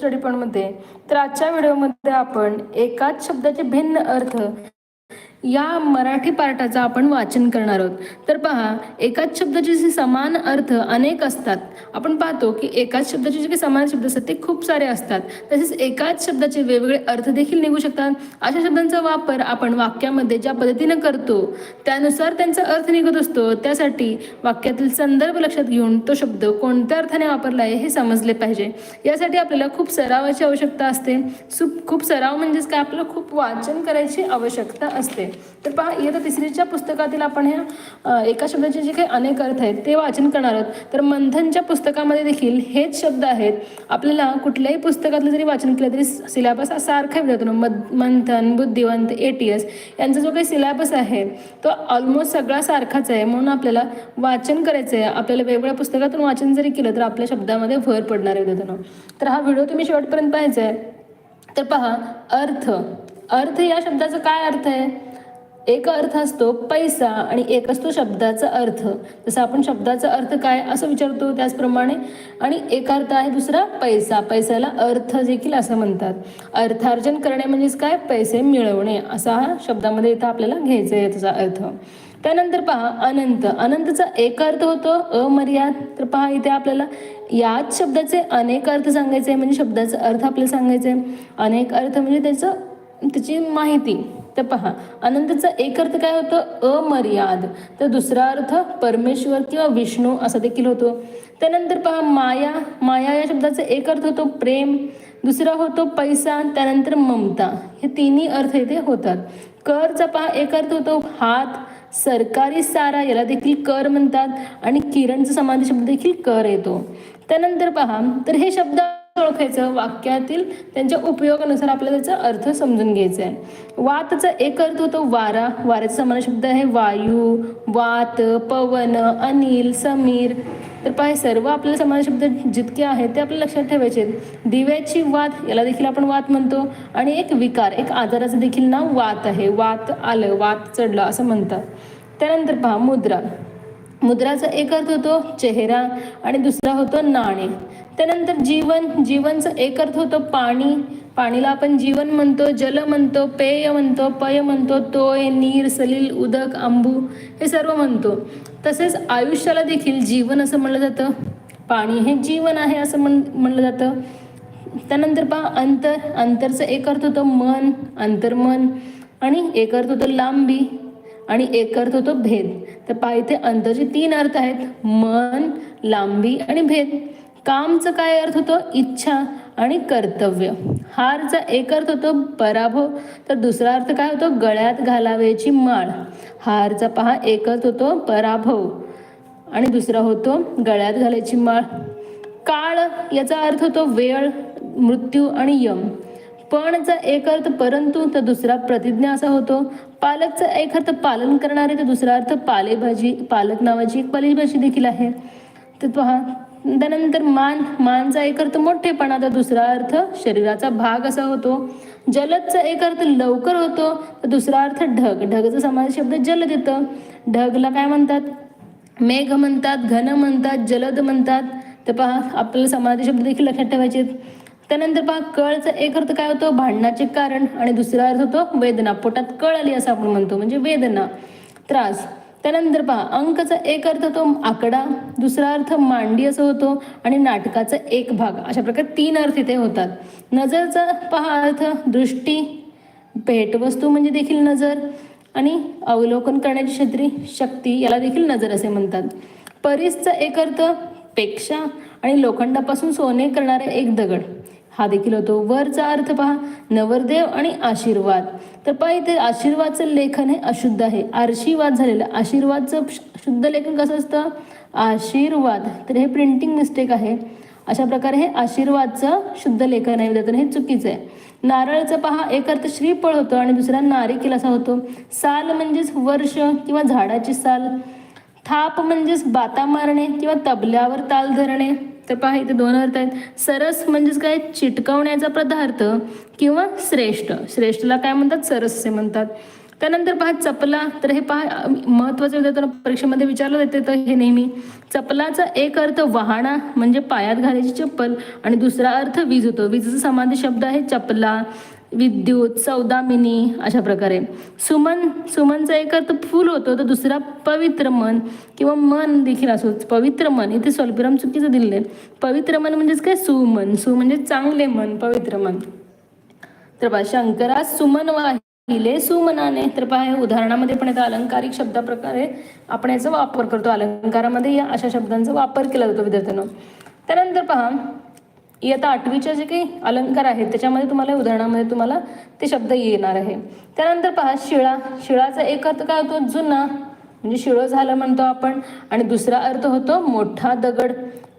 Study पॉईंटमध्ये तर आजच्या व्हिडिओमध्ये आपण एकाच शब्दाचे भिन्न अर्थ या मराठी पार्टाचं आपण वाचन करणार आहोत. तर पहा एकाच शब्दाचे जे समान अर्थ अनेक असतात. आपण पाहतो की एकाच शब्दाचे जे काही समान शब्द असतात ते खूप सारे असतात. तसेच एकाच शब्दाचे वेगवेगळे अर्थ देखील निघू शकतात. अशा शब्दांचा वापर आपण वाक्यामध्ये ज्या पद्धतीनं करतो त्यानुसार त्यांचा अर्थ निघत असतो. त्यासाठी वाक्यातील संदर्भ लक्षात घेऊन तो शब्द कोणत्या अर्थाने वापरला आहे हे समजले पाहिजे. यासाठी आपल्याला खूप सरावाची आवश्यकता असते. सुप खूप सराव म्हणजेच काय? आपल्याला खूप वाचन करायची आवश्यकता असते. तर पहा इयत्ता तिसरीच्या पुस्तकातील आपण ह्या एका शब्दाचे जे काही अनेक अर्थ आहेत ते वाचन करणार आहोत. तर मंथनच्या पुस्तकामध्ये देखील हेच शब्द आहेत. आपल्याला कुठल्याही पुस्तकातलं जरी वाचन केलं तरी सिलेबस हा सारखा विधातो मद मंथन बुद्धिवंत ए टी एस यांचा जो काही सिलेबस आहे तो ऑलमोस्ट सगळा सारखाच आहे. म्हणून आपल्याला वाचन करायचं आहे. आपल्याला वेगवेगळ्या पुस्तकातून वाचन जरी केलं तर आपल्या शब्दामध्ये भर पडणार आहे विद्यार्थ्यांना तर हा व्हिडिओ तुम्ही शेवटपर्यंत पाहायचा आहे. तर पहा अर्थ. अर्थ या शब्दाचा काय अर्थ आहे? एक अर्थ असतो पैसा आणि एक असतो शब्दाचा अर्थ. जसं आपण शब्दाचा अर्थ काय असं विचारतो त्याचप्रमाणे. आणि एक अर्थ आहे दुसरा पैसा. पैशाला अर्थ देखील असं म्हणतात. अर्थार्जन करणे म्हणजेच काय? पैसे मिळवणे. असा हा शब्दामध्ये इथं आपल्याला घ्यायचा आहे त्याचा अर्थ. त्यानंतर पहा अनंत. अनंतचा एक अर्थ होतो अमर्याद. तर पहा इथे आपल्याला याच शब्दाचे अनेक अर्थ सांगायचे म्हणजे शब्दाचा अर्थ आपल्याला सांगायचा आहे. अनेक अर्थ म्हणजे त्याचं त्याची माहिती. तर पहा अनंतचा एक अर्थ काय होतं? अमर्याद. तर दुसरा अर्थ परमेश्वर किंवा विष्णू असा देखील होतो. त्यानंतर पहा माया. माया या शब्दाचा एक अर्थ होतो प्रेम. दुसरा होतो पैसा. त्यानंतर ममता. हे तिन्ही अर्थ इथे होतात. करचा पहा एक अर्थ होतो हात. सरकारी सारा याला देखील कर म्हणतात. आणि किरणचा समाधी शब्द देखील कर येतो. त्यानंतर पहा तर हे शब्द ओळखायचं वाक्यातील त्यांच्या उपयोगानुसार आपल्याला त्याचा अर्थ समजून घ्यायचा आहे. वातचा एक अर्थ होतो वारा. वाऱ्याचा समान शब्द आहे वायू वात पवन अनिल समीर. तर पहा सर्व आपल्याला समान शब्द जितके आहेत ते आपल्याला लक्षात ठेवायचे आहेत. दिव्याची वात याला देखील आपण वात म्हणतो. आणि एक विकार एक आजाराचं देखील नाव वात आहे. वात आलं वात चढलं असं म्हणतात. त्यानंतर पहा मुद्रा. मुद्राचा एक अर्थ होतो चेहरा आणि दुसरा होतो नाणे. त्यानंतर जीवन जीवनचा एक अर्थ होतो पाणी. पाणीला आपण जीवन म्हणतो जल म्हणतो पेय म्हणतो पय म्हणतो तोय नीर सलील उदक आंबू हे सर्व म्हणतो. तसेच आयुष्याला देखील जीवन असं म्हणलं जातं. पाणी हे जीवन आहे असं म्हण म्हणलं जातं. त्यानंतर पहा अंतर. अंतरचं एक अर्थ होतं मन अंतर्मन. आणि एक अर्थ होतं लांबी. आणि एक अर्थ होतो भेद. तर पहा इथे अंतरचे तीन अर्थ आहेत. मन लांबी आणि भेद. कामचं काय अर्थ होतो? इच्छा आणि कर्तव्य. हारचा एक अर्थ होतो पराभव. तर दुसरा अर्थ काय होतो? गळ्यात घालावयाची माळ. हारचा पहा एक अर्थ होतो पराभव. आणि दुसरा होतो गळ्यात घालायची माळ. काळ याचा अर्थ होतो वेळ मृत्यू आणि यम. पणचा एक अर्थ परंतु तर दुसरा प्रतिज्ञा असा होतो. पालकचा एक अर्थ पालन करणारे तर दुसरा अर्थ पालेभाजी पालक नावाची एक पालेभाजी देखील आहे. तर पहा त्यानंतर मान मानचा एक अर्थ मोठेपणा तर दुसरा अर्थ शरीराचा भाग असा होतो. जलदचा एक अर्थ लवकर होतो तर दुसरा अर्थ ढग. ढगचा समाज शब्द जलद येतं. ढगला काय म्हणतात? मेघ म्हणतात घन म्हणतात जलद म्हणतात. तर पहा आपल्याला समाधी शब्द देखील लक्षात ठेवायचे त्यानंतर पहा कळचा एक अर्थ काय होतो? भांडणाचे कारण. आणि दुसरा अर्थ होतो वेदना. पोटात कळ आली असं आपण म्हणतो म्हणजे वेदना. त्रास. त्यानंतर पहा अंकचा एक अर्थ होतो आकडा दुसरा अर्थ मांडी असं होतो आणि नाटकाचा एक भाग. अशा प्रकारे तीन अर्थ इथे होतात. नजरचा पहा अर्थ दृष्टी भेटवस्तू म्हणजे देखील नजर आणि अवलोकन करण्याची क्षेत्री शक्ती याला देखील नजर असे म्हणतात. परीसचा एक अर्थपेक्षा आणि लोखंडापासून सोने करणारे एक दगड. हा देखील होतो. वरचा अर्थ पहा नवरदेव आणि आशीर्वाद. तर पहा इथे आशीर्वादचं लेखन हे अशुद्ध आहे. आर्शीवाद झालेलं आशीर्वादचं शुद्ध लेखन कसं असतं? आशीर्वाद. तर हे प्रिंटिंग मिस्टेक आहे. अशा प्रकारे हे आशीर्वादचं शुद्ध लेखन आहे. विद्यार्थ्यांनो हे चुकीचं आहे. नारळचं पहा एक अर्थ श्रीफळ होतं आणि दुसरा नारिकेल असा होतो. साल म्हणजेच वर्ष किंवा झाडाची साल. थाप म्हणजेच बाता मारणे किंवा तबल्यावर ताल धरणे. तर पहा इथे दोन अर्थ आहेत. सरस म्हणजेच काय? चिटकवण्याचा पदार्थ किंवा श्रेष्ठ. श्रेष्ठला काय म्हणतात? सरस असे म्हणतात. त्यानंतर पहा चपला. तर हे पहा महत्वाचं विद्यार्थ्यांना परीक्षेमध्ये विचारलं जाते तर हे नेहमी. चपलाचा एक अर्थ वाहना म्हणजे पायात घालायची चप्पल आणि दुसरा अर्थ वीज होतो. वीजेचा समाधी शब्द आहे चपला. विद्युत सौदामिनी अशा प्रकारे. सुमन सुमनचा एक अर्थ फूल होतो तर दुसरा पवित्र मन किंवा मन देखील असो पवित्र मन. इथे स्वल्पविराम चुकीचं दिलेलं आहे. पवित्र मन म्हणजेच काय? सुमन. सु म्हणजे चांगले मन पवित्र मन. तर पहा शंकरा सुमन वाहिले सुमनाने. तर पहा हे उदाहरणामध्ये पण येतं. अलंकारिक शब्दाप्रकारे आपण याचा वापर करतो. अलंकारामध्ये या अशा शब्दांचा वापर केला जातो विद्यार्थ्यांना. त्यानंतर पहा इयत्ता आठवीच्या जे काही अलंकार आहेत त्याच्यामध्ये तुम्हाला उदाहरणामध्ये तुम्हाला ते शब्द येणार आहे. त्यानंतर पहा शिळा. शिळाचा एक अर्थ काय होतो? जुना. म्हणजे शिळं झालं म्हणतो आपण. आणि दुसरा अर्थ होतो मोठा दगड.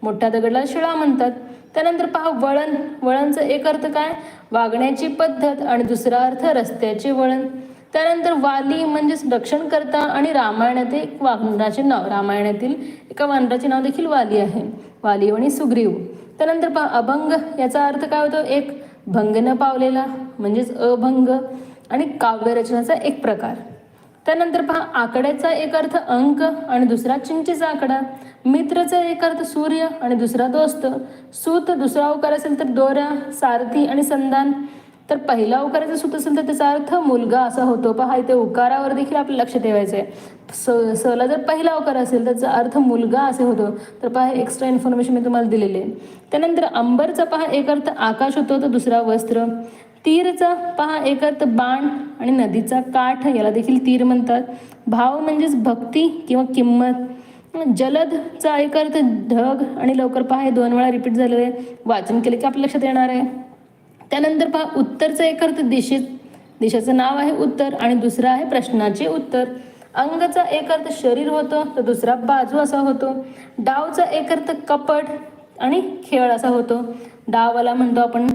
मोठ्या दगडला शिळा म्हणतात. त्यानंतर पहा वळण. वळणचा एक अर्थ काय? वागण्याची पद्धत. आणि दुसरा अर्थ रस्त्याचे वळण. त्यानंतर वाली म्हणजेच रक्षणकर्ता आणि रामायणातील एक वानराचे नाव. रामायणातील एका वानराचे नाव देखील वाली आहे. वाली आणि सुग्रीव. त्यानंतर पहा अभंग याचा अर्थ काय होतो? एक भंग न पावलेला म्हणजेच अभंग आणि काव्यरचनाचा एक प्रकार. त्यानंतर पहा आकड्याचा एक अर्थ अंक आणि दुसरा चिंचेचा आकडा. मित्रचा एक अर्थ सूर्य आणि दुसरा दोस्त. सूत दुसरा अवकार असेल तर दोऱ्या सारथी आणि संधान. तर पहिला उकाराचा सूत असेल तर त्याचा अर्थ मुलगा असा होतो. पहा इथे उकारावर देखील आपलं लक्ष ठेवायचं आहे स सला जर पहिला उकार असेल त्याचा अर्थ मुलगा असे होतो. तर पहा एक्स्ट्रा इन्फॉर्मेशन मी तुम्हाला दिलेली आहे. त्यानंतर अंबरचा पहा एक अर्थ आकाश होतो तर दुसरा वस्त्र. तीरचा पहा एक अर्थ बाण आणि नदीचा काठ याला देखील तीर म्हणतात. भाव म्हणजेच भक्ती किंवा किंमत. जलदचा एक अर्थ ढग आणि लवकर पहा हे दोन वेळा रिपीट झालेलं आहे. वाचन केले की आपल्या लक्षात येणार आहे. त्यानंतर पहा उत्तरचं एक अर्थ दिशे दिशेचं नाव आहे उत्तर आणि दुसरं आहे प्रश्नाचे उत्तर. अंगचा एक अर्थ शरीर होतं तर दुसरा बाजू असा होतो. डावचा एक अर्थ कपट आणि खेळ असा होतो. डावाला म्हणतो आपण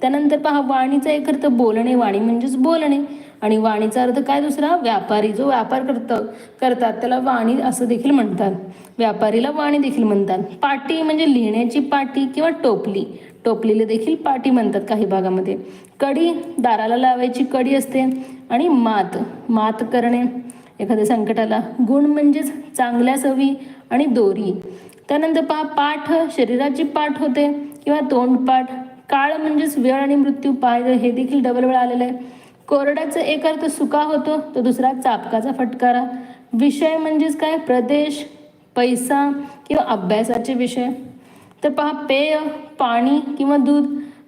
त्यानंतर पहा वाणीचा एक अर्थ बोलणे वाणी म्हणजेच बोलणे. आणि वाणीचा अर्थ काय दुसरा? व्यापारी जो व्यापार करत करतात त्याला वाणी असं देखील म्हणतात. व्यापारीला वाणी देखील म्हणतात. पाटी म्हणजे लिहिण्याची पाटी किंवा टोपली. टोपलेले देखील पाटी म्हणतात काही भागामध्ये. कडी दाराला लावायची कडी असते आणि मात मात करणे. एखाद्या संकटाला गुण म्हणजेच चांगल्या सवी आणि दोरी. त्यानंतर पहा पाठ शरीराची पाठ होते किंवा तोंडपाठ काळ म्हणजेच वेळ आणि मृत्यू पाय हे देखील डबल वेळ आलेलं आहे. कोरड्याचा एक अर्थ सुका होतो तर दुसरा चापकाचा फटकारा. विषय म्हणजेच काय? प्रदेश पैसा किंवा अभ्यासाचे विषय. तर पहा पेय पाणी किंवा दूध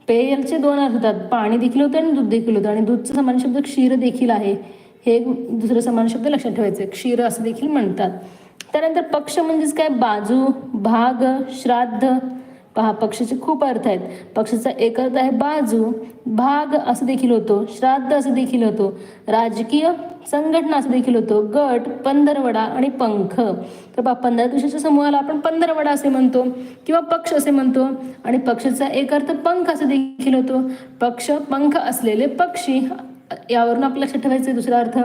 पेयचे दोन अर्थ होतात. पाणी देखील होतं आणि दूध देखील होतं. आणि दूधचा समान शब्द क्षीर देखील आहे. हे दुसरं समान शब्द लक्षात ठेवायचं. क्षीर असं देखील म्हणतात. त्यानंतर पक्ष म्हणजेच काय? बाजू भाग श्राद्ध पहा पक्षाचे खूप अर्थ आहेत. पक्षाचा एक अर्थ आहे बाजू भाग असं देखील होतो श्राद्ध असं देखील होतो राजकीय संघटना असं देखील होतो गट पंधरवडा आणि पंख. तर पहा पंधरा दिवसाच्या समूहाला आपण पंधरवडा असे म्हणतो किंवा पक्ष असे म्हणतो आणि पक्षाचा एक अर्थ पंख असं देखील होतो. पक्ष पंख असलेले पक्षी यावरून आपल्या लक्षात ठेवायचं आहे दुसरा अर्थ.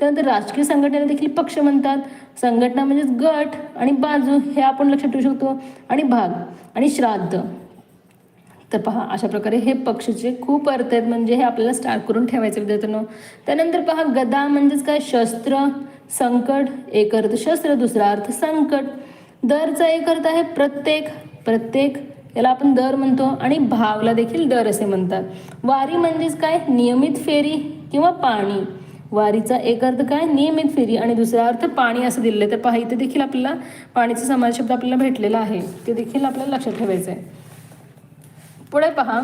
त्यानंतर राजकीय संघटनेला देखील पक्ष म्हणतात. संघटना म्हणजेच गट आणि बाजू हे आपण लक्षात ठेवू शकतो. आणि भाग आणि श्राद्ध. तर पहा अशा प्रकारे हे पक्षचे खूप अर्थ आहेत. म्हणजे हे आपल्याला स्टार्ट करून ठेवायचे विद्यार्थ्यांनो. त्यानंतर पहा गदा म्हणजेच काय? शस्त्र संकट एक अर्थ शस्त्र दुसरा अर्थ संकट. दरचा एक अर्थ आहे प्रत्येक प्रत्येक याला आपण दर म्हणतो आणि भावला देखील दर असे म्हणतात. वारी म्हणजेच काय? नियमित फेरी किंवा पाणी. वारीचा एक अर्थ काय? नियमित फेरी आणि दुसरा अर्थ पाणी असं दिलेलं आहे. तर पहा इथे देखील आपल्याला पाणीचा समाज शब्द आपल्याला भेटलेला आहे. ते देखील आपल्याला लक्षात ठेवायचं आहे पुढे पहा.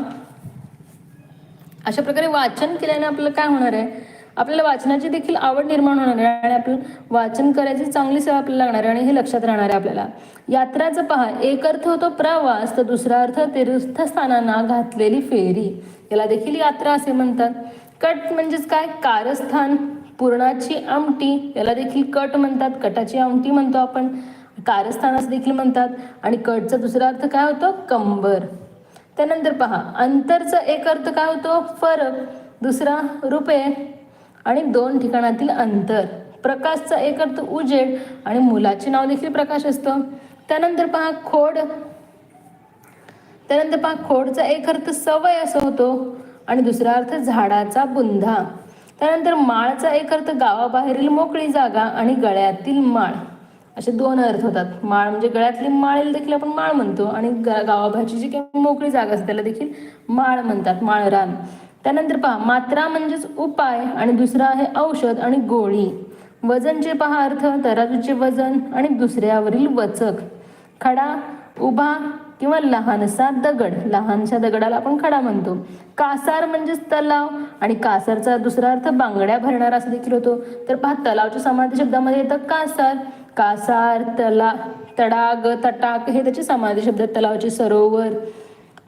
अशा प्रकारे वाचन केल्याने आपल्याला काय होणार आहे? आपल्याला वाचनाची देखील आवड निर्माण होणार आहे आणि आपण वाचन करायची चांगली सेवा आपल्याला लागणार आहे आणि हे लक्षात राहणार आहे आपल्याला. यात्राचं पहा एक अर्थ होतो प्रवास तर दुसरा अर्थ तीर्थस्थानांना घातलेली फेरी. याला देखील यात्रा असे म्हणतात. कट म्हणजेच काय? कारस्थान. पूर्णाची आमटी याला देखील कट म्हणतात. कटाची आमटी म्हणतो आपण. कारस्थान असं देखील म्हणतात. आणि कटचा दुसरा अर्थ काय होतो? कंबर. त्यानंतर पहा अंतरचा एक अर्थ काय होतो? फरक. दुसरा रुपये आणि दोन ठिकाणातील अंतर. प्रकाशचा एक अर्थ उजेड आणि मुलाचे नाव देखील प्रकाश असतं. त्यानंतर पहा खोड. त्यानंतर पहा खोडचा एक अर्थ सवय असं होतो आणि दुसरा अर्थ झाडाचा बुंधा. त्यानंतर माळचा एक अर्थ गावाबाहेरील मोकळी जागा आणि गळ्यातील माळ. असे दोन अर्थ होतात. माळ म्हणजे गळ्यातली माळेला देखील आपण माळ म्हणतो आणि गावाबाहेरची जी काही मोकळी जागा असते त्याला देखील माळ म्हणतात माळरान. त्यानंतर पहा मात्रा म्हणजेच उपाय आणि दुसरा आहे औषध आणि गोळी. वजनचे पहा अर्थ तराजूचे वजन आणि दुसऱ्यावरील वचक. खडा उभा किंवा लहानसा दगड. लहानशा दगडाला आपण खडा म्हणतो. कासार म्हणजेच तलाव आणि कासारचा दुसरा अर्थ बांगड्या भरणारा असा देखील होतो. तर पहा तलावच्या समानार्थी शब्दामध्ये येतं कासार. कासार तला तडाग तटाक हे त्याचे समानार्थी शब्द तलावाचे सरोवर.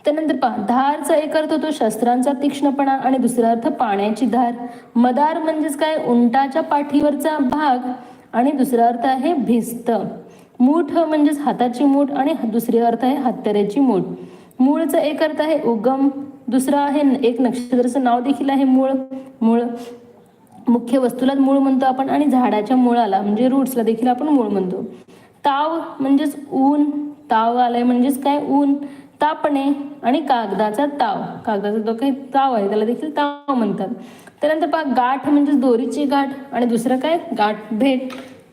त्यानंतर पा धारचा एक अर्थ होतो शस्त्रांचा तीक्ष्णपणा आणि दुसरा अर्थ पाण्याची धार. मदार म्हणजेच काय? उंटाच्या पाठीवरचा भाग आणि दुसरा अर्थ आहे भिस्त. मूठ म्हणजेच हाताची मूठ आणि दुसरी अर्थ आहे हत्याऱ्याची मूठ. मूळचा एक अर्थ आहे उगम. दुसरा आहे एक नक्षत्राचं नाव देखील आहे मूळ. मूळ मुख्य वस्तूलाच मूळ म्हणतो आपण आणि झाडाच्या मुळाला म्हणजे रूट्सला देखील आपण मूळ म्हणतो. ताव म्हणजेच ऊन. ताव आलंय म्हणजेच काय? ऊन. तापणे आणि कागदाचा ताव. कागदाचा जो काही ताव आहे त्याला देखील ताव म्हणतात. त्यानंतर पहा गाठ म्हणजेच दोरीची गाठ आणि दुसरं काय? गाठ भेट.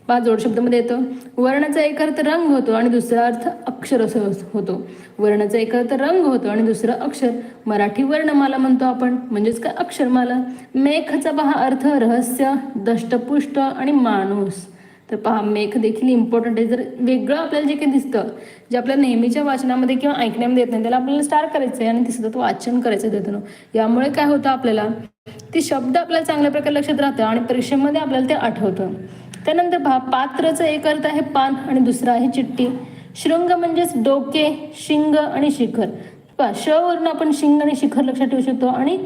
पहा जोड शब्दामध्ये येतो. वर्णाचा एक अर्थ रंग होतो आणि दुसरा अर्थ अक्षर असं होतो. वर्णाचा एक अर्थ रंग होतो आणि दुसरं अक्षर मराठी वर्णमाला म्हणतो आपण. म्हणजेच काय? अक्षरमाला. मेखचा पहा अर्थ रहस्य दष्टपुष्ट आणि माणूस. तर पहा मेघ देखील इम्पॉर्टंट आहे. जर वेगळं आपल्याला जे काही दिसतं जे आपल्या नेहमीच्या वाचनामध्ये किंवा ऐकण्यामध्ये येत नाही त्याला आपल्याला स्टार करायचं आहे आणि ते तो वाचन करायचं देतो त्यातून. यामुळे काय होतं आपल्याला ते शब्द आपल्याला चांगल्या प्रकारे लक्षात राहतं आणि परीक्षेमध्ये आपल्याला ते आठवतं. त्यानंतर पहा पात्रचं एक अर्थ आहे पान आणि दुसरं आहे चिठ्ठी. शृंग म्हणजेच डोके शिंग आणि शिखर. पहा श वरून आपण शिंग आणि शिखर लक्षात ठेवू शकतो आणि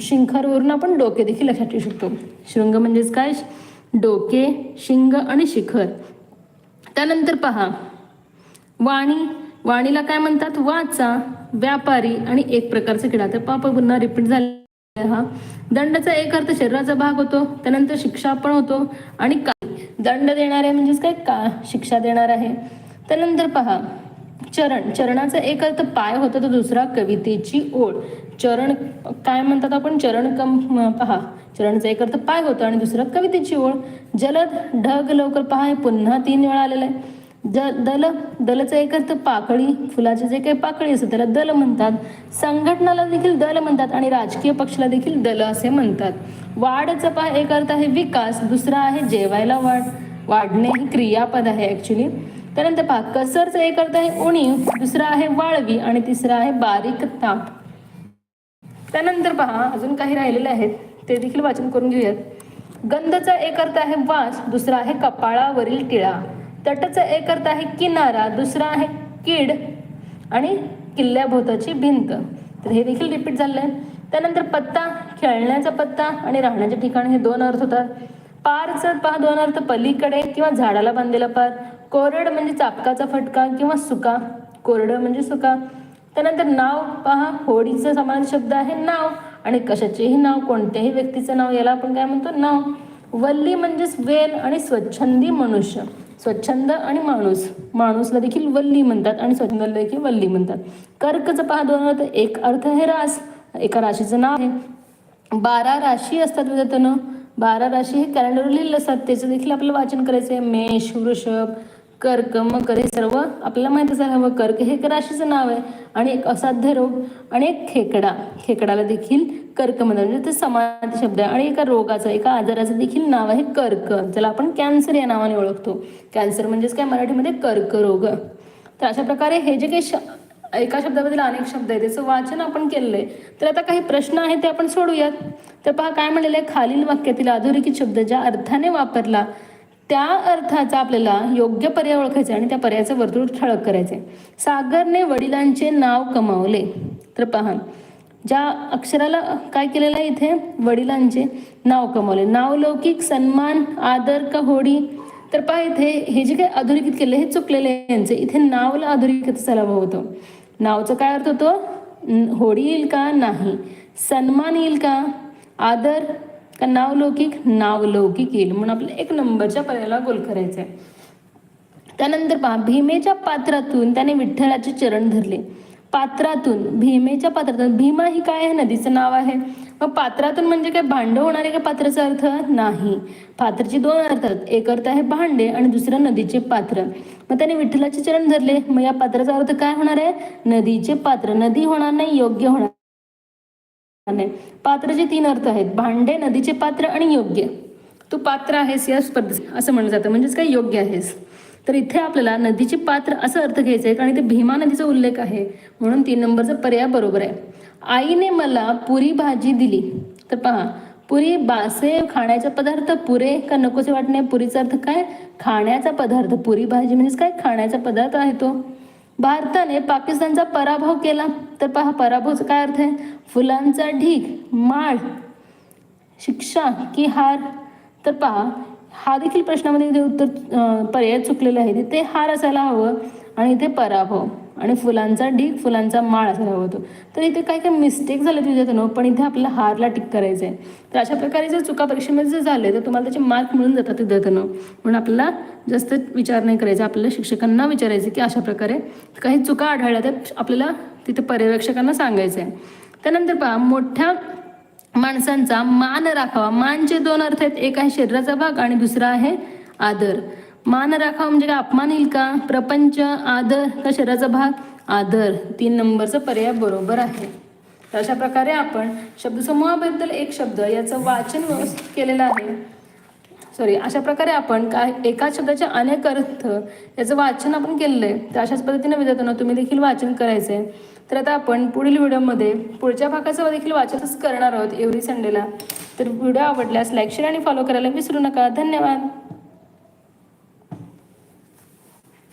शिखरवरून आपण डोके देखील लक्षात ठेवू शकतो. शृंग म्हणजेच काय? डोके शिंग आणि शिखर. त्यानंतर पहा. वाणी. वाणीला काय म्हणतात? वाचा व्यापारी आणि एक प्रकारचा किडा. तर पाप पुन्हा रिपीट झाले हा. दंडाचा एक अर्थ शरीराचा भाग होतो. त्यानंतर शिक्षा पण होतो. आणि दंड देणारे म्हणजेच काय? का शिक्षा देणार आहे. त्यानंतर पहा. चरण चरणाचा एक अर्थ पाय होता तर दुसरा कवितेची ओढ चरण काय म्हणतात आपण? चरण कम पहा. चरणचा एक अर्थ पाय होता आणि दुसरा कवितेची ओळ. जलद ढग लवकर पहा हे पुन्हा तीन वेळा आलेलं आहे. ज दल दलचा एक अर्थ पाकळी. फुलाचे जे काही पाकळी असतं त्याला दल म्हणतात. संघटनाला देखील दल म्हणतात आणि राजकीय पक्षाला देखील दल असे म्हणतात. वाढचा पहा एक अर्थ आहे विकास. दुसरा आहे जेवायला वाढ. वाढणे ही क्रियापद आहे ॲक्च्युली त्यानंतर पहा कसरचं एक अर्थ आहे उणीव दुसरा आहे वाळवी आणि तिसरा आहे बारीक ताप. त्यानंतर पहा अजून काही राहिलेले आहेत ते देखील वाचन करून घेऊयात. गंधचा एक अर्थ आहे वास दुसरा आहे कपाळावरील टिळा. तटचा एक अर्थ आहे किनारा दुसरा आहे कीड आणि किल्ल्याभोवताची भिंत. तर हे देखील रिपीट झालं आहे. त्यानंतर पत्ता खेळण्याचा पत्ता आणि राहण्याचे ठिकाण हे दोन अर्थ होतात. पारचं पहा दोन अर्थ. पलीकडे किंवा झाडाला बांधलेला पार. कोरड म्हणजे चापकाचा फटका किंवा सुका. कोरड म्हणजे सुका. त्यानंतर नाव पहा. होडीचं समान शब्द आहे नाव. आणि कशाचेही नाव कोणत्याही व्यक्तीचं नाव याला आपण काय म्हणतो? नाव. वल्ली म्हणजेच वेल आणि स्वच्छंदी मनुष्य. स्वच्छंद आणि माणूस. माणूसला देखील वल्ली म्हणतात आणि स्वच्छंदला देखील वल्ली म्हणतात. कर्कचं पहा दोन अर्थ एक अर्थ हे रास. एका राशीचं नाव आहे. बारा राशी असतात विद्यार्थ्यांनो. बारा राशी हे कॅलेंडरवर लिहिलेले असतात. त्याचं देखील आपल्याला वाचन करायचं आहे मेष वृषभ कर्क मकर हे सर्व आपल्याला माहीत असायला हवं. कर्क हे एक राशीचं नाव आहे आणि एक असाध्य रोग आणि एक खेकडा. खेकडाला देखील कर्क म्हणतात. म्हणजे ते समाधी शब्द आहे. आणि एका रोगाचं एका आजाराचं देखील नाव आहे कर्क. ज्याला आपण कॅन्सर या नावाने ओळखतो. कॅन्सर म्हणजेच काय? मराठीमध्ये कर्करोग तर अशा प्रकारे हे जे काही श एका शब्दाबद्दल अनेक शब्द आहेत त्याचं वाचन आपण केलेलं आहे. तर आता काही प्रश्न आहेत ते आपण सोडूयात. तर पहा काय म्हणलेलं आहे? खालील वाक्यातील अधोरेखित शब्द ज्या अर्थाने वापरला त्या अर्थाचा आपल्याला योग्य पर्याय ओळखायचा आणि त्या पर्यायाचं वर्तुळ ठळक करायचे सागरने वडिलांचे नाव कमावले. तर पहा ज्या अक्षराला काय केलेलं आहे इथे? वडिलांचे नाव कमावले. नावलौकिक सन्मान आदर का होडी तर पहा इथे हे जे काही अधोरेखित केले हे चुकलेले यांचे. इथे नावला अधोरेखित असायला होतं. नावचं काय अर्थ होतो? होडी येईल का? नाही. सन्मान येईल का? आदर का नावलौकिक नावलौकिक येईल. म्हणून आपल्याला एक नंबरच्या पर्यायाला गोल करायचं आहे त्यानंतर पहा भीमेच्या पात्रातून त्याने विठ्ठलाचे चरण धरले. पात्रातून भीमेच्या पात्रातून भीमा ही काय आहे? नदीचं नाव आहे. मग पात्रातून म्हणजे काय? भांड होणार आहे का पात्राचा अर्थ? नाही. पात्राचे दोन अर्थ आहेत. एक अर्थ आहे भांडे आणि दुसरं नदीचे पात्र. मग त्याने विठ्ठलाचे चरण धरले. मग या पात्राचा अर्थ काय होणार आहे? नदीचे पात्र. नदी होणार नाही योग्य होणार पात्राचे तीन अर्थ आहेत. भांडे नदीचे पात्र आणि योग्य. तू पात्र आहेस या स्पर्धेत असं म्हणलं जातं. म्हणजेच काय? योग्य आहेस. तर इथे आपल्याला नदीचे पात्र असं अर्थ घ्यायचा आहे. कारण इथे भीमा नदीचा उल्लेख आहे. म्हणून तीन नंबरचा पर्याय बरोबर आहे. आईने मला पुरी भाजी दिली. तर पहा. पुरी बासे खाण्याचा पदार्थ पुरे का नकोसे वाटणे? पुरीचा अर्थ काय? खाण्याचा पदार्थ. पुरी भाजी म्हणजेच काय? खाण्याचा पदार्थ आहे तो. भारताने पाकिस्तानचा पराभव केला. तर पहा पराभवचा काय अर्थ आहे? फुलांचा ढीग माळ शिक्षा की हार? तर पहा हा देखील प्रश्नामध्ये इथे उत्तर पर्याय चुकलेला आहे तिथे हार असायला हवं आणि इथे पराभव. आणि फुलांचा ढीग फुलांचा माळ असायला हवा होतो. तर इथे काय काय मिस्टेक झाले तुझ्यातून हो, पण इथे आपल्याला हारला टिक करायचं आहे तर अशा प्रकारे जर चुका परीक्षेमध्ये जर झाले तर तुम्हाला त्याचे मार्क मिळून जातात विद्यार्थ्यांना म्हणून आपल्याला जास्त विचार नाही करायचा. आपल्याला शिक्षकांना विचारायचं की अशा प्रकारे काही चुका आढळल्या तर आपल्याला तिथे पर्यवेक्षकांना सांगायचं आहे त्यानंतर पहा मोठ्या माणसांचा मान राखावा. मानचे दोन अर्थ आहेत एक आहे शरीराचा भाग आणि दुसरा आहे आदर. मान राखावा म्हणजे काय? अपमान येईल का? प्रपंच आदर का शरीराचा भाग? आदर. तीन नंबरचा पर्याय बरोबर आहे. तर अशा प्रकारे आपण शब्दसमूहाबद्दल एक शब्द याचं वाचन व्यवस्थित केलेलं आहे. सॉरी अशा प्रकारे आपण काय एकाच शब्दाचे अनेक अर्थ याचं वाचन आपण केलेलं आहे. तर अशाच पद्धतीने विद्यार्थ्यांना तुम्ही देखील वाचन करायचं आहे तर आता आपण पुढील व्हिडिओमध्ये पुढच्या भागाचं देखील वाचनच करणार आहोत एव्हरी संडेला. तर व्हिडिओ आवडल्यास लाईक शेअर आणि फॉलो करायला विसरू नका. धन्यवाद.